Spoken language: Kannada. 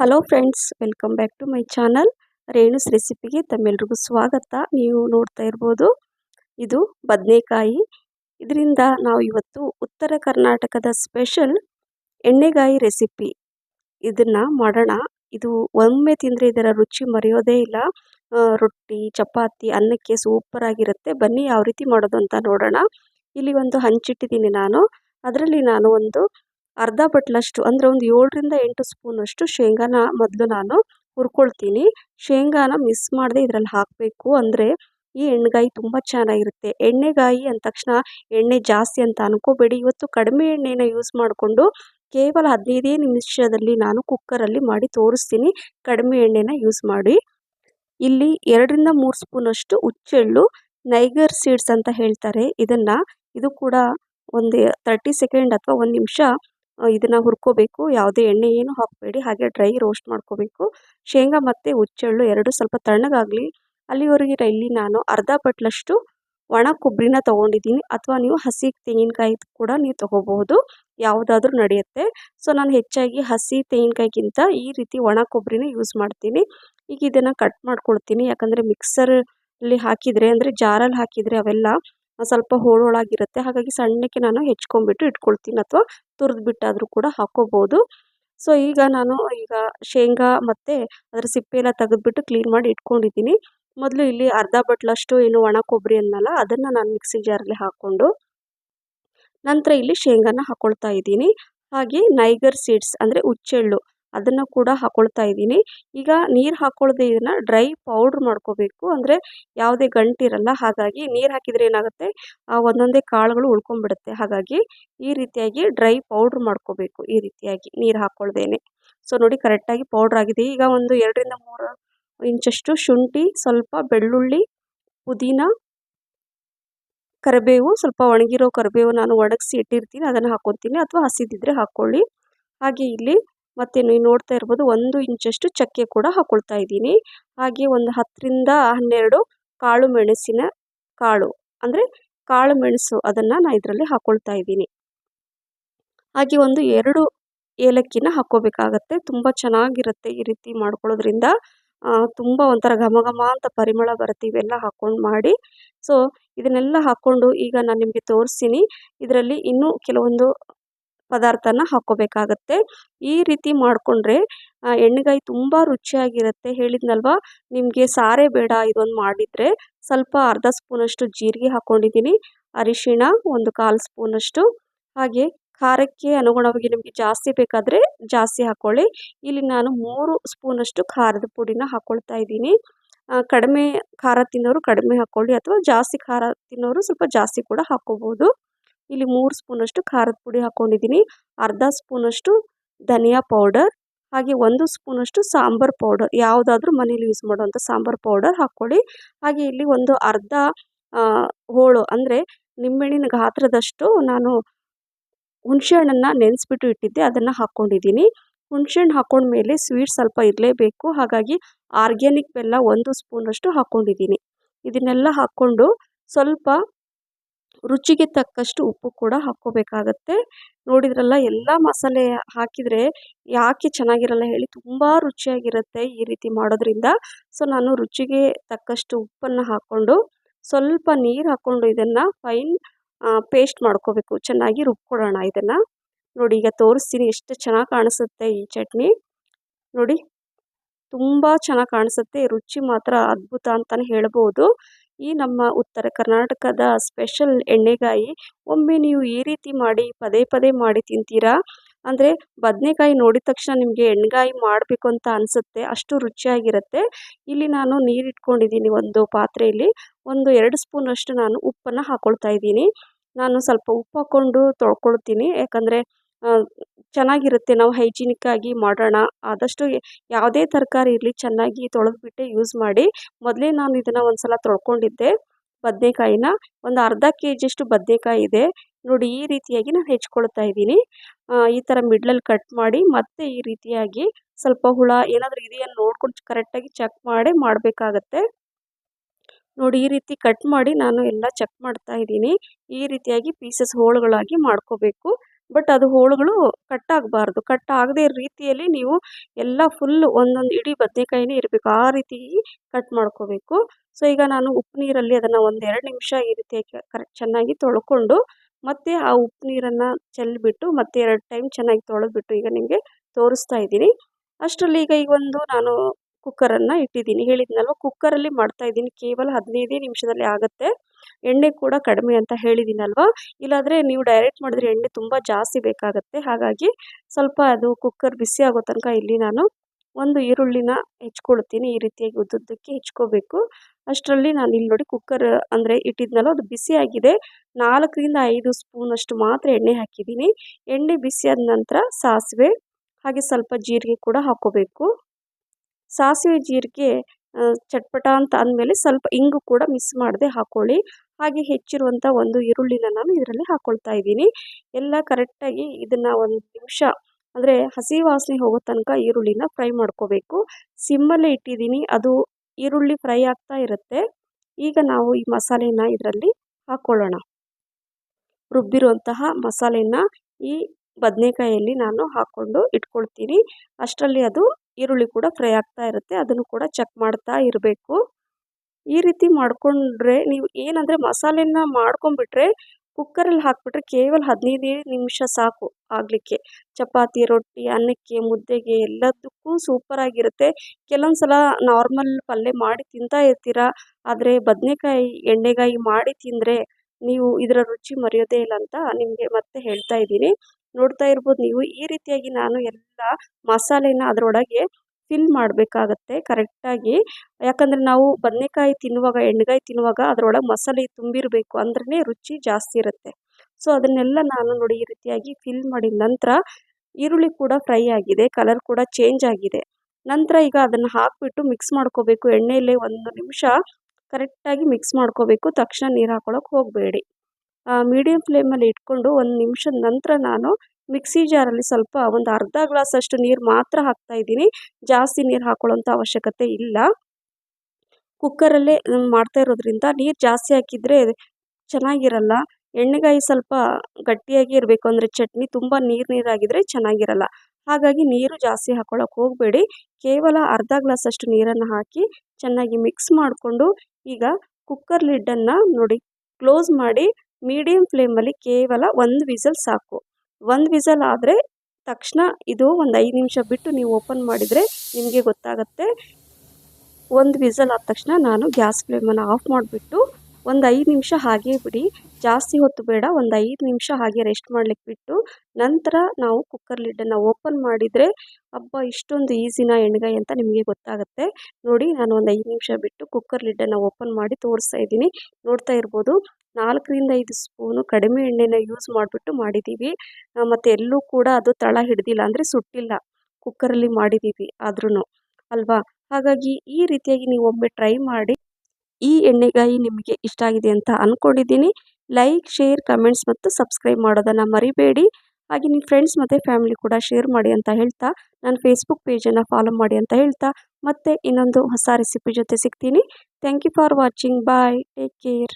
Hello friends welcome back to my channel Renu's ರೆಸಿಪಿಗೆ ತಮ್ಮೆಲ್ರಿಗೂ ಸ್ವಾಗತ. ನೀವು ನೋಡ್ತಾ ಇರ್ಬೋದು, ಇದು ಬದನೆಕಾಯಿ. ಇದರಿಂದ ನಾವು ಇವತ್ತು ಉತ್ತರ ಕರ್ನಾಟಕದ ಸ್ಪೆಷಲ್ ಎಣ್ಣೆಗಾಯಿ ರೆಸಿಪಿ ಇದನ್ನು ಮಾಡೋಣ. ಇದು ಒಮ್ಮೆ ತಿಂದರೆ ಇದರ ರುಚಿ ಮರೆಯೋದೇ ಇಲ್ಲ. ರೊಟ್ಟಿ, ಚಪಾತಿ, ಅನ್ನಕ್ಕೆ ಸೂಪರ್ ಆಗಿರುತ್ತೆ. ಬನ್ನಿ ಯಾವ ರೀತಿ ಮಾಡೋದು ಅಂತ ನೋಡೋಣ. ಇಲ್ಲಿ ಒಂದು ಹಂಚಿಟ್ಟಿದ್ದೀನಿ ನಾನು. ಅದರಲ್ಲಿ ನಾನು ಒಂದು ಅರ್ಧ ಬಟ್ಲಷ್ಟು, ಅಂದರೆ ಒಂದು ಏಳರಿಂದ ಎಂಟು ಸ್ಪೂನಷ್ಟು ಶೇಂಗಾನ ಮೊದಲು ನಾನು ಹುರ್ಕೊಳ್ತೀನಿ. ಶೇಂಗಾನ ಮಿಸ್ ಮಾಡದೆ ಇದರಲ್ಲಿ ಹಾಕಬೇಕು. ಅಂದರೆ ಈ ಎಣ್ಣೆಗಾಯಿ ತುಂಬ ಚೆನ್ನಾಗಿರುತ್ತೆ. ಎಣ್ಣೆಗಾಯಿ ಅಂದ ತಕ್ಷಣ ಎಣ್ಣೆ ಜಾಸ್ತಿ ಅಂತ ಅನ್ಕೋಬೇಡಿ. ಇವತ್ತು ಕಡಿಮೆ ಎಣ್ಣೆನ ಯೂಸ್ ಮಾಡಿಕೊಂಡು ಕೇವಲ ಹದಿನೈದೇ ನಿಮಿಷದಲ್ಲಿ ನಾನು ಕುಕ್ಕರಲ್ಲಿ ಮಾಡಿ ತೋರಿಸ್ತೀನಿ. ಕಡಿಮೆ ಎಣ್ಣೆನ ಯೂಸ್ ಮಾಡಿ. ಇಲ್ಲಿ ಎರಡರಿಂದ ಮೂರು ಸ್ಪೂನಷ್ಟು ಹುಚ್ಚೆಳ್ಳು, ನೈಗರ್ ಸೀಡ್ಸ್ ಅಂತ ಹೇಳ್ತಾರೆ. ಇದನ್ನು, ಇದು ಕೂಡ ಒಂದು ತರ್ಟಿ ಸೆಕೆಂಡ್ ಅಥವಾ ಒಂದು ನಿಮಿಷ ಇದನ್ನು ಹುರ್ಕೋಬೇಕು. ಯಾವುದೇ ಎಣ್ಣೆ ಏನು ಹಾಕಬೇಡಿ. ಹಾಗೆ ಡ್ರೈ ರೋಸ್ಟ್ ಮಾಡ್ಕೋಬೇಕು. ಶೇಂಗಾ ಮತ್ತು ಹುಚ್ಚೆಳ್ಳು ಎರಡು ಸ್ವಲ್ಪ ತಣ್ಣಗಾಗಲಿ. ಅಲ್ಲಿವರೆಗೆ ಇಲ್ಲಿ ನಾನು ಅರ್ಧ ಪಟ್ಲಷ್ಟು ಒಣ ಕೊಬ್ಬರಿನ ತೊಗೊಂಡಿದ್ದೀನಿ. ಅಥವಾ ನೀವು ಹಸಿ ತೆಂಗಿನಕಾಯಿ ಕೂಡ ನೀವು ತೊಗೋಬಹುದು. ಯಾವುದಾದ್ರೂ ನಡೆಯುತ್ತೆ. ಸೊ, ನಾನು ಹೆಚ್ಚಾಗಿ ಹಸಿ ತೆಂಗಿನಕಾಯಿಗಿಂತ ಈ ರೀತಿ ಒಣ ಕೊಬ್ಬರಿನ ಯೂಸ್ ಮಾಡ್ತೀನಿ. ಈಗ ಇದನ್ನು ಕಟ್ ಮಾಡ್ಕೊಳ್ತೀನಿ. ಯಾಕಂದರೆ ಮಿಕ್ಸರಲ್ಲಿ ಹಾಕಿದರೆ, ಅಂದರೆ ಜಾರಲ್ಲಿ ಹಾಕಿದರೆ ಅವೆಲ್ಲ ಸ್ವಲ್ಪ ಹೋಳೋಳಾಗಿರುತ್ತೆ ಹಾಗಾಗಿ ಸಣ್ಣಕ್ಕೆ ನಾನು ಹೆಚ್ಕೊಂಡ್ಬಿಟ್ಟು ಇಟ್ಕೊಳ್ತೀನಿ. ಅಥವಾ ತುರಿದ್ಬಿಟ್ಟಾದರೂ ಕೂಡ ಹಾಕ್ಕೋಬೋದು ಸೊ ಈಗ ನಾನು ಈಗ ಶೇಂಗಾ ಮತ್ತು ಅದರ ಸಿಪ್ಪೆ ಎಲ್ಲ ತೆಗೆದ್ಬಿಟ್ಟು ಕ್ಲೀನ್ ಮಾಡಿ ಇಟ್ಕೊಂಡಿದ್ದೀನಿ. ಮೊದಲು ಇಲ್ಲಿ ಅರ್ಧ ಬಟ್ಲಷ್ಟು ಏನು ಒಣ ಕೊಬ್ಬರಿ ಅನ್ನಲ್ಲ, ಅದನ್ನು ನಾನು ಮಿಕ್ಸಿ ಜಾರಲ್ಲಿ ಹಾಕ್ಕೊಂಡು ನಂತರ ಇಲ್ಲಿ ಶೇಂಗಾನ ಹಾಕ್ಕೊಳ್ತಾ ಇದ್ದೀನಿ. ಹಾಗೆ ನೈಗರ್ ಸೀಡ್ಸ್ ಅಂದರೆ ಹುಚ್ಚೆಳ್ಳು ಅದನ್ನು ಕೂಡ ಹಾಕ್ಕೊಳ್ತಾ ಇದ್ದೀನಿ. ಈಗ ನೀರು ಹಾಕ್ಕೊಳ್ಳದೆ ಇದನ್ನು ಡ್ರೈ ಪೌಡ್ರ್ ಮಾಡ್ಕೋಬೇಕು. ಅಂದರೆ ಯಾವುದೇ ಗಂಟಿರಲ್ಲ, ಹಾಗಾಗಿ ನೀರು ಹಾಕಿದರೆ ಏನಾಗುತ್ತೆ? ಒಂದೊಂದೇ ಕಾಳುಗಳು ಉಳ್ಕೊಂಡ್ಬಿಡುತ್ತೆ. ಹಾಗಾಗಿ ಈ ರೀತಿಯಾಗಿ ಡ್ರೈ ಪೌಡ್ರ್ ಮಾಡ್ಕೋಬೇಕು, ಈ ರೀತಿಯಾಗಿ ನೀರು ಹಾಕ್ಕೊಳ್ದೇನೆ ಸೊ, ನೋಡಿ ಕರೆಕ್ಟಾಗಿ ಪೌಡ್ರ್ ಆಗಿದೆ. ಈಗ ಒಂದು ಎರಡರಿಂದ ಮೂರು ಇಂಚಷ್ಟು ಶುಂಠಿ, ಸ್ವಲ್ಪ ಬೆಳ್ಳುಳ್ಳಿ, ಪುದೀನ, ಕರಿಬೇವು, ಸ್ವಲ್ಪ ಒಣಗಿರೋ ಕರಿಬೇವು ನಾನು ಒಣಗಿಸಿ ಇಟ್ಟಿರ್ತೀನಿ. ಅದನ್ನು ಹಾಕ್ಕೊತೀನಿ ಅಥವಾ ಹಸಿದಿದ್ದರೆ ಹಾಕ್ಕೊಳ್ಳಿ. ಹಾಗೆ ಇಲ್ಲಿ ಮತ್ತು ನೀವು ನೋಡ್ತಾ ಇರ್ಬೋದು ಒಂದು ಇಂಚಷ್ಟು ಚಕ್ಕೆ ಕೂಡ ಹಾಕ್ಕೊಳ್ತಾ ಇದ್ದೀನಿ. ಹಾಗೆ ಒಂದು ಹತ್ತರಿಂದ ಹನ್ನೆರಡು ಕಾಳು ಮೆಣಸಿನ ಕಾಳು, ಅಂದರೆ ಕಾಳು ಮೆಣಸು ಅದನ್ನು ನಾನು ಇದರಲ್ಲಿ ಹಾಕ್ಕೊಳ್ತಾ ಇದ್ದೀನಿ. ಹಾಗೆ ಒಂದು ಎರಡು ಏಲಕ್ಕಿನ ಹಾಕ್ಕೋಬೇಕಾಗತ್ತೆ. ತುಂಬ ಚೆನ್ನಾಗಿರುತ್ತೆ ಈ ರೀತಿ ಮಾಡ್ಕೊಳ್ಳೋದ್ರಿಂದ. ತುಂಬ ಒಂಥರ ಘಮ ಘಮ ಅಂತ ಪರಿಮಳ ಬರುತ್ತೆ ಇವೆಲ್ಲ ಹಾಕ್ಕೊಂಡು ಮಾಡಿ. ಸೊ ಇದನ್ನೆಲ್ಲ ಹಾಕ್ಕೊಂಡು ಈಗ ನಾನು ನಿಮಗೆ ತೋರಿಸ್ತೀನಿ ಇದರಲ್ಲಿ ಇನ್ನೂ ಕೆಲವೊಂದು ಪದಾರ್ಥನ ಹಾಕ್ಕೋಬೇಕಾಗತ್ತೆ. ಈ ರೀತಿ ಮಾಡಿಕೊಂಡ್ರೆ ಎಣ್ಣೆಗಾಯಿ ತುಂಬ ರುಚಿಯಾಗಿರುತ್ತೆ. ಹೇಳಿದ್ನಲ್ವ? ನಿಮಗೆ ಸಾರೆ ಬೇಡ ಇದೊಂದು ಮಾಡಿದರೆ ಸ್ವಲ್ಪ ಅರ್ಧ ಸ್ಪೂನಷ್ಟು ಜೀರಿಗೆ ಹಾಕ್ಕೊಂಡಿದ್ದೀನಿ ಅರಿಶಿಣ ಒಂದು ಕಾಲು ಸ್ಪೂನಷ್ಟು. ಹಾಗೆ ಖಾರಕ್ಕೆ ಅನುಗುಣವಾಗಿ ನಿಮಗೆ ಜಾಸ್ತಿ ಬೇಕಾದರೆ ಜಾಸ್ತಿ ಹಾಕ್ಕೊಳ್ಳಿ ಇಲ್ಲಿ ನಾನು ಮೂರು ಸ್ಪೂನಷ್ಟು ಖಾರದ ಪುಡಿನ ಹಾಕ್ಕೊಳ್ತಾ ಇದ್ದೀನಿ. ಕಡಿಮೆ ಖಾರ ತಿನ್ನೋರು ಕಡಿಮೆ ಹಾಕ್ಕೊಳ್ಳಿ ಅಥವಾ ಜಾಸ್ತಿ ಖಾರ ತಿನ್ನೋರು ಸ್ವಲ್ಪ ಜಾಸ್ತಿ ಕೂಡ ಹಾಕ್ಕೋಬೋದು. ಇಲ್ಲಿ ಮೂರು ಸ್ಪೂನಷ್ಟು ಖಾರದ ಪುಡಿ ಹಾಕ್ಕೊಂಡಿದ್ದೀನಿ ಅರ್ಧ ಸ್ಪೂನಷ್ಟು ಧನಿಯಾ ಪೌಡರ್, ಹಾಗೆ ಒಂದು ಸ್ಪೂನಷ್ಟು ಸಾಂಬಾರು ಪೌಡರ್. ಯಾವುದಾದ್ರೂ ಮನೇಲಿ ಯೂಸ್ ಮಾಡುವಂಥ ಸಾಂಬಾರು ಪೌಡರ್ ಹಾಕ್ಕೊಳ್ಳಿ. ಹಾಗೆ ಇಲ್ಲಿ ಒಂದು ಅರ್ಧ ಹೋಳು ಅಂದರೆ ನಿಂಬೆಹಣ್ಣಿನ ಗಾತ್ರದಷ್ಟು ನಾನು ಹುಣಸೆಹಣ್ಣನ್ನು ನೆನೆಸ್ಬಿಟ್ಟು ಇಟ್ಟಿದ್ದೆ, ಅದನ್ನು ಹಾಕ್ಕೊಂಡಿದ್ದೀನಿ. ಹುಣಸೆಹಣ್ಣು ಹಾಕ್ಕೊಂಡ್ಮೇಲೆ ಸ್ವೀಟ್ ಸ್ವಲ್ಪ ಇರಲೇಬೇಕು. ಹಾಗಾಗಿ ಆರ್ಗ್ಯಾನಿಕ್ ಬೆಲ್ಲ ಒಂದು ಸ್ಪೂನಷ್ಟು ಹಾಕ್ಕೊಂಡಿದ್ದೀನಿ ಇದನ್ನೆಲ್ಲ ಹಾಕ್ಕೊಂಡು ಸ್ವಲ್ಪ ರುಚಿಗೆ ತಕ್ಕಷ್ಟು ಉಪ್ಪು ಕೂಡ ಹಾಕ್ಕೋಬೇಕಾಗತ್ತೆ. ನೋಡಿದ್ರಲ್ಲ, ಎಲ್ಲ ಮಸಾಲೆ ಹಾಕಿದರೆ ಯಾಕೆ ಚೆನ್ನಾಗಿರಲ್ಲ ಹೇಳಿ ತುಂಬ ರುಚಿಯಾಗಿರುತ್ತೆ ಈ ರೀತಿ ಮಾಡೋದ್ರಿಂದ. ಸೊ, ನಾನು ರುಚಿಗೆ ತಕ್ಕಷ್ಟು ಉಪ್ಪನ್ನು ಹಾಕ್ಕೊಂಡು ಸ್ವಲ್ಪ ನೀರು ಹಾಕ್ಕೊಂಡು ಇದನ್ನು ಫೈನ್ ಪೇಸ್ಟ್ ಮಾಡ್ಕೋಬೇಕು. ಚೆನ್ನಾಗಿ ರುಬ್ಕೊಡೋಣ ಇದನ್ನು. ನೋಡಿ, ಈಗ ತೋರಿಸ್ತೀನಿ ಎಷ್ಟು ಚೆನ್ನಾಗಿ ಕಾಣಿಸುತ್ತೆ ಈ ಚಟ್ನಿ. ನೋಡಿ, ತುಂಬ ಚೆನ್ನಾಗಿ ಕಾಣಿಸುತ್ತೆ. ರುಚಿ ಮಾತ್ರ ಅದ್ಭುತ ಅಂತಲೇ ಹೇಳ್ಬೋದು. ಈ ನಮ್ಮ ಉತ್ತರ ಕರ್ನಾಟಕದ ಸ್ಪೆಷಲ್ ಎಣ್ಣೆಗಾಯಿ. ಒಮ್ಮೆ ನೀವು ಈ ರೀತಿ ಮಾಡಿ, ಪದೇ ಪದೇ ಮಾಡಿ ತಿಂತೀರಾ? ಅಂದರೆ ಬದನೆಕಾಯಿ ನೋಡಿದ ತಕ್ಷಣ ನಿಮಗೆ ಎಣ್ಣೆಗಾಯಿ ಮಾಡಬೇಕು ಅಂತ ಅನಿಸುತ್ತೆ, ಅಷ್ಟು ರುಚಿಯಾಗಿರುತ್ತೆ. ಇಲ್ಲಿ ನಾನು ನೀರು ಇಟ್ಕೊಂಡಿದ್ದೀನಿ ಒಂದು ಪಾತ್ರೆಯಲ್ಲಿ. ಒಂದು ಎರಡು ಸ್ಪೂನಷ್ಟು ನಾನು ಉಪ್ಪನ್ನು ಹಾಕ್ಕೊಳ್ತಾ ಇದ್ದೀನಿ. ನಾನು ಸ್ವಲ್ಪ ಉಪ್ಪು ಹಾಕ್ಕೊಂಡು ತೊಳ್ಕೊಳ್ತೀನಿ. ಯಾಕಂದರೆ ಚೆನ್ನಾಗಿರುತ್ತೆ. ನಾವು ಹೈಜಿನಿಕ್ಕಾಗಿ ಮಾಡೋಣ. ಆದಷ್ಟು ಯಾವುದೇ ತರಕಾರಿ ಇರಲಿ ಚೆನ್ನಾಗಿ ತೊಳೆದ್ಬಿಟ್ಟೆ ಯೂಸ್ ಮಾಡಿ. ಮೊದಲೇ ನಾನು ಇದನ್ನು ಒಂದು ಸಲ ತೊಳ್ಕೊಂಡಿದ್ದೆ ಬದನೆಕಾಯಿನ. ಒಂದು ಅರ್ಧ ಕೆ ಜಿಯಷ್ಟು ಬದನೆಕಾಯಿ ಇದೆ. ನೋಡಿ, ಈ ರೀತಿಯಾಗಿ ನಾನು ಹೆಚ್ಕೊಳ್ತಾ ಇದ್ದೀನಿ. ಈ ಥರ ಮಿಡ್ಲಲ್ಲಿ ಕಟ್ ಮಾಡಿ ಮತ್ತೆ ಈ ರೀತಿಯಾಗಿ ಸ್ವಲ್ಪ ಹುಳ ಏನಾದರೂ ಇದೆಯನ್ನು ನೋಡ್ಕೊಂಡು ಕರೆಕ್ಟಾಗಿ ಚೆಕ್ ಮಾಡಿ ಮಾಡಬೇಕಾಗತ್ತೆ. ನೋಡಿ, ಈ ರೀತಿ ಕಟ್ ಮಾಡಿ ನಾನು ಎಲ್ಲ ಚೆಕ್ ಮಾಡ್ತಾ ಇದ್ದೀನಿ. ಈ ರೀತಿಯಾಗಿ ಪೀಸಸ್ ಹೋಳುಗಳಾಗಿ ಮಾಡ್ಕೋಬೇಕು. ಬಟ್ ಅದು ಹೋಳುಗಳು ಕಟ್ ಕಟ್ಟಾಗದೇ ಕಟ್ ಆಗದೇ ರೀತಿಯಲ್ಲಿ ನೀವು ಎಲ್ಲ ಫುಲ್ ಒಂದೊಂದು ಇಡೀ ಬದನೇಕಾಯಿನೇ ಇರಬೇಕು. ಆ ರೀತಿ ಕಟ್ ಮಾಡ್ಕೋಬೇಕು. ಸೊ ಈಗ ನಾನು ಉಪ್ಪು ನೀರಲ್ಲಿ ಅದನ್ನು ಒಂದು ಎರಡು ನಿಮಿಷ ಈ ರೀತಿ ಕರೆಕ್ಟ್ ಚೆನ್ನಾಗಿ ತೊಳ್ಕೊಂಡು ಮತ್ತು ಆ ಉಪ್ಪು ನೀರನ್ನು ಚೆಲ್ಲಿಬಿಟ್ಟು ಮತ್ತೆ ಎರಡು ಟೈಮ್ ಚೆನ್ನಾಗಿ ತೊಳೆದ್ಬಿಟ್ಟು ಈಗ ನಿಮಗೆ ತೋರಿಸ್ತಾ ಇದ್ದೀನಿ. ಅಷ್ಟರಲ್ಲಿ ಈಗ ಈಗ ಒಂದು ನಾನು ಕುಕ್ಕರನ್ನು ಇಟ್ಟಿದ್ದೀನಿ. ಹೇಳಿದ್ನಲ್ವ? ಕುಕ್ಕರಲ್ಲಿ ಮಾಡ್ತಾ ಇದ್ದೀನಿ. ಕೇವಲ ಹದಿನೈದೇ ನಿಮಿಷದಲ್ಲಿ ಆಗುತ್ತೆ. ಎಣ್ಣೆ ಕೂಡ ಕಡಿಮೆ ಅಂತ ಹೇಳಿದ್ದೀನಲ್ವ? ಇಲ್ಲಾಂದರೆ ನೀವು ಡೈರೆಕ್ಟ್ ಮಾಡಿದ್ರೆ ಎಣ್ಣೆ ತುಂಬ ಜಾಸ್ತಿ ಬೇಕಾಗುತ್ತೆ. ಹಾಗಾಗಿ ಸ್ವಲ್ಪ ಅದು ಕುಕ್ಕರ್ ಬಿಸಿ ಆಗೋ ತನಕ ಇಲ್ಲಿ ನಾನು ಒಂದು ಈರುಳ್ಳಿನ ಹೆಚ್ಕೊಳ್ತೀನಿ. ಈ ರೀತಿಯಾಗಿ ಉದ್ದುದ್ದಕ್ಕೆ ಹೆಚ್ಕೋಬೇಕು. ಅಷ್ಟರಲ್ಲಿ ನಾನು ಇಲ್ಲಿ ನೋಡಿ ಕುಕ್ಕರ್ ಅಂದರೆ ಇಟ್ಟಿದ್ನಲ್ಲ ಅದು ಬಿಸಿಯಾಗಿದೆ ನಾಲ್ಕರಿಂದ ಐದು ಸ್ಪೂನಷ್ಟು ಮಾತ್ರ ಎಣ್ಣೆ ಹಾಕಿದ್ದೀನಿ. ಎಣ್ಣೆ ಬಿಸಿಯಾದ ನಂತರ ಸಾಸಿವೆ ಹಾಗೆ ಸ್ವಲ್ಪ ಜೀರಿಗೆ ಕೂಡ ಹಾಕ್ಕೋಬೇಕು ಸಾಸಿವೆ ಜೀರಿಗೆ ಚಟ್ಪಟ ಅಂತ ಅಂದಮೇಲೆ ಸ್ವಲ್ಪ ಇಂಗು ಕೂಡ ಮಿಸ್ ಮಾಡದೆ ಹಾಕ್ಕೊಳ್ಳಿ ಹಾಗೆ ಹೆಚ್ಚಿರುವಂಥ ಒಂದು ಈರುಳ್ಳಿನ ನಾನು ಇದರಲ್ಲಿ ಹಾಕ್ಕೊಳ್ತಾ ಇದ್ದೀನಿ. ಎಲ್ಲ ಕರೆಕ್ಟಾಗಿ ಇದನ್ನು ಒಂದು ನಿಮಿಷ, ಅಂದರೆ ಹಸಿ ವಾಸನೆ ಹೋಗೋ ತನಕ ಈರುಳ್ಳಿನ ಫ್ರೈ ಮಾಡ್ಕೋಬೇಕು. ಸಿಮ್ಮಲ್ಲೇ ಇಟ್ಟಿದ್ದೀನಿ, ಅದು ಈರುಳ್ಳಿ ಫ್ರೈ ಆಗ್ತಾ ಇರುತ್ತೆ. ಈಗ ನಾವು ಈ ಮಸಾಲೆನ ಇದರಲ್ಲಿ ಹಾಕ್ಕೊಳ್ಳೋಣ ರುಬ್ಬಿರುವಂತಹ ಮಸಾಲೆನ ಈ ಬದನೆಕಾಯಲ್ಲಿ ನಾನು ಹಾಕ್ಕೊಂಡು ಇಟ್ಕೊಳ್ತೀನಿ. ಅಷ್ಟರಲ್ಲಿ ಅದು ಈರುಳ್ಳಿ ಕೂಡ ಫ್ರೈ ಆಗ್ತಾ ಇರುತ್ತೆ. ಅದನ್ನು ಕೂಡ ಚೆಕ್ ಮಾಡ್ತಾ ಇರಬೇಕು. ಈ ರೀತಿ ಮಾಡಿಕೊಂಡ್ರೆ ನೀವು ಏನಂದರೆ ಮಸಾಲೆನ ಮಾಡ್ಕೊಂಬಿಟ್ರೆ ಕುಕ್ಕರಲ್ಲಿ ಹಾಕಿಬಿಟ್ರೆ ಕೇವಲ ಹದಿನೈದು ನಿಮಿಷ ಸಾಕು ಆಗಲಿಕ್ಕೆ. ಚಪಾತಿ, ರೊಟ್ಟಿ, ಅನ್ನಕ್ಕೆ, ಮುದ್ದೆಗೆ ಎಲ್ಲದಕ್ಕೂ ಸೂಪರಾಗಿರುತ್ತೆ ಕೆಲವೊಂದು ಸಲ ನಾರ್ಮಲ್ ಪಲ್ಯ ಮಾಡಿ ತಿಂತಾ ಇರ್ತೀರ, ಆದರೆ ಬದನೆಕಾಯಿ, ಎಣ್ಣೆಗಾಯಿ ಮಾಡಿ ತಿಂದರೆ ನೀವು ಇದರ ರುಚಿ ಮರೆಯೋದೇ ಇಲ್ಲ ಅಂತ ನಿಮಗೆ ಮತ್ತೆ ಹೇಳ್ತಾ ಇದ್ದೀನಿ. ನೋಡ್ತಾ ಇರ್ಬೋದು ನೀವು. ಈ ರೀತಿಯಾಗಿ ನಾನು ಎಲ್ಲ ಮಸಾಲೆನ ಅದರೊಳಗೆ ಫಿಲ್ ಮಾಡಬೇಕಾಗತ್ತೆ ಕರೆಕ್ಟಾಗಿ ಯಾಕಂದರೆ ನಾವು ಬದನೆಕಾಯಿ ತಿನ್ನುವಾಗ ಎಣ್ಣೆಗಾಯಿ ತಿನ್ನುವಾಗ ಅದರೊಳಗೆ ಮಸಾಲೆ ತುಂಬಿರಬೇಕು ಅಂದ್ರೆ ರುಚಿ ಜಾಸ್ತಿ ಇರುತ್ತೆ. ಸೊ ಅದನ್ನೆಲ್ಲ ನಾನು ನೋಡಿ ಈ ರೀತಿಯಾಗಿ ಫಿಲ್ ಮಾಡಿದ ನಂತರ ಈರುಳ್ಳಿ ಕೂಡ ಫ್ರೈ ಆಗಿದೆ ಕಲರ್ ಕೂಡ ಚೇಂಜ್ ಆಗಿದೆ. ನಂತರ ಈಗ ಅದನ್ನು ಹಾಕಿಬಿಟ್ಟು ಮಿಕ್ಸ್ ಮಾಡ್ಕೋಬೇಕು. ಎಣ್ಣೆಯಲ್ಲೇ ಒಂದು ನಿಮಿಷ ಕರೆಕ್ಟಾಗಿ ಮಿಕ್ಸ್ ಮಾಡ್ಕೋಬೇಕು. ತಕ್ಷಣ ನೀರು ಹಾಕೊಳ್ಳೋಕೆ ಹೋಗಬೇಡಿ. ಮೀಡಿಯಮ್ ಫ್ಲೇಮಲ್ಲಿ ಇಟ್ಕೊಂಡು ಒಂದು ನಿಮಿಷದ ನಂತರ ನಾನು ಮಿಕ್ಸಿ ಜಾರಲ್ಲಿ ಸ್ವಲ್ಪ ಒಂದು ಅರ್ಧ ಗ್ಲಾಸಷ್ಟು ನೀರು ಮಾತ್ರ ಹಾಕ್ತಾ ಇದ್ದೀನಿ. ಜಾಸ್ತಿ ನೀರು ಹಾಕೊಳ್ಳೋಂಥ ಅವಶ್ಯಕತೆ ಇಲ್ಲ. ಕುಕ್ಕರಲ್ಲೇ ಮಾಡ್ತಾ ಇರೋದ್ರಿಂದ ನೀರು ಜಾಸ್ತಿ ಹಾಕಿದರೆ ಚೆನ್ನಾಗಿರಲ್ಲ. ಎಣ್ಣೆಗಾಯಿ ಸ್ವಲ್ಪ ಗಟ್ಟಿಯಾಗಿ ಇರಬೇಕು ಅಂದರೆ ಚಟ್ನಿ ತುಂಬ ನೀರು ನೀರಾಗಿದ್ದರೆ ಚೆನ್ನಾಗಿರಲ್ಲ. ಹಾಗಾಗಿ ನೀರು ಜಾಸ್ತಿ ಹಾಕೊಳ್ಳೋಕೆ ಹೋಗಬೇಡಿ. ಕೇವಲ ಅರ್ಧ ಗ್ಲಾಸಷ್ಟು ನೀರನ್ನು ಹಾಕಿ ಚೆನ್ನಾಗಿ ಮಿಕ್ಸ್ ಮಾಡಿಕೊಂಡು ಈಗ ಕುಕ್ಕರ್ ಲಿಡ್ಡನ್ನು ನೋಡಿ ಕ್ಲೋಸ್ ಮಾಡಿ ಮೀಡಿಯಮ್ ಫ್ಲೇಮಲ್ಲಿ ಕೇವಲ ಒಂದು ವಿಸಲ್ ಸಾಕು. ಒಂದು ವಿಸಲ್ ಆದರೆ ತಕ್ಷಣ ಇದು ಒಂದು ಐದು ನಿಮಿಷ ಬಿಟ್ಟು ನೀವು ಓಪನ್ ಮಾಡಿದರೆ ನಿಮಗೆ ಗೊತ್ತಾಗುತ್ತೆ. ಒಂದು ವಿಸಲ್ ಆದ ತಕ್ಷಣ ನಾನು ಗ್ಯಾಸ್ ಫ್ಲೇಮನ್ನು ಆಫ್ ಮಾಡಿಬಿಟ್ಟು ಒಂದು ಐದು ನಿಮಿಷ ಹಾಗೇ ಬಿಡಿ. ಜಾಸ್ತಿ ಹೊತ್ತು ಬೇಡ, ಒಂದು ಐದು ನಿಮಿಷ ಹಾಗೆ ರೆಸ್ಟ್ ಮಾಡ್ಲಿಕ್ಕೆ ಬಿಟ್ಟು ನಂತರ ನಾವು ಕುಕ್ಕರ್ ಲಿಡ್ಡನ್ನು ಓಪನ್ ಮಾಡಿದರೆ ಹಬ್ಬ ಇಷ್ಟೊಂದು ಈಸಿನ ಎಣ್ಗಾಯಿ ಅಂತ ನಿಮಗೆ ಗೊತ್ತಾಗುತ್ತೆ. ನೋಡಿ ನಾನು ಒಂದು ಐದು ನಿಮಿಷ ಬಿಟ್ಟು ಕುಕ್ಕರ್ ಲಿಡ್ಡನ್ನು ಓಪನ್ ಮಾಡಿ ತೋರಿಸ್ತಾ ಇದ್ದೀನಿ. ನೋಡ್ತಾ ಇರ್ಬೋದು. ನಾಲ್ಕರಿಂದ ಐದು ಸ್ಪೂನು ಕಡಿಮೆ ಎಣ್ಣೆನ ಯೂಸ್ ಮಾಡಿಬಿಟ್ಟು ಮಾಡಿದ್ದೀವಿ ಮತ್ತು ಎಲ್ಲೂ ಕೂಡ ಅದು ತಳ ಹಿಡ್ದಿಲ್ಲ ಅಂದರೆ ಸುಟ್ಟಿಲ್ಲ. ಕುಕ್ಕರಲ್ಲಿ ಮಾಡಿದ್ದೀವಿ ಆದ್ರೂ ಅಲ್ವಾ? ಹಾಗಾಗಿ ಈ ರೀತಿಯಾಗಿ ನೀವು ಒಮ್ಮೆ ಟ್ರೈ ಮಾಡಿ, ಈ ಎಣ್ಣೆಗಾಯಿ ನಿಮಗೆ ಇಷ್ಟ ಆಗಿದೆ ಅಂತ ಅಂದ್ಕೊಂಡಿದ್ದೀನಿ ಲೈಕ್ ಶೇರ್ ಕಮೆಂಟ್ಸ್ ಮತ್ತು ಸಬ್ಸ್ಕ್ರೈಬ್ ಮಾಡೋದನ್ನು ಮರಿಬೇಡಿ. ಹಾಗೆ ನಿಮ್ಮ ಫ್ರೆಂಡ್ಸ್ ಮತ್ತು ಫ್ಯಾಮಿಲಿ ಕೂಡ ಶೇರ್ ಮಾಡಿ ಅಂತ ಹೇಳ್ತಾ, ನನ್ನ ಫೇಸ್ಬುಕ್ ಪೇಜನ್ನು ಫಾಲೋ ಮಾಡಿ ಅಂತ ಹೇಳ್ತಾ, ಮತ್ತೆ ಇನ್ನೊಂದು ಹೊಸ ರೆಸಿಪಿ ಜೊತೆ ಸಿಗ್ತೀನಿ. Thank you for watching bye take care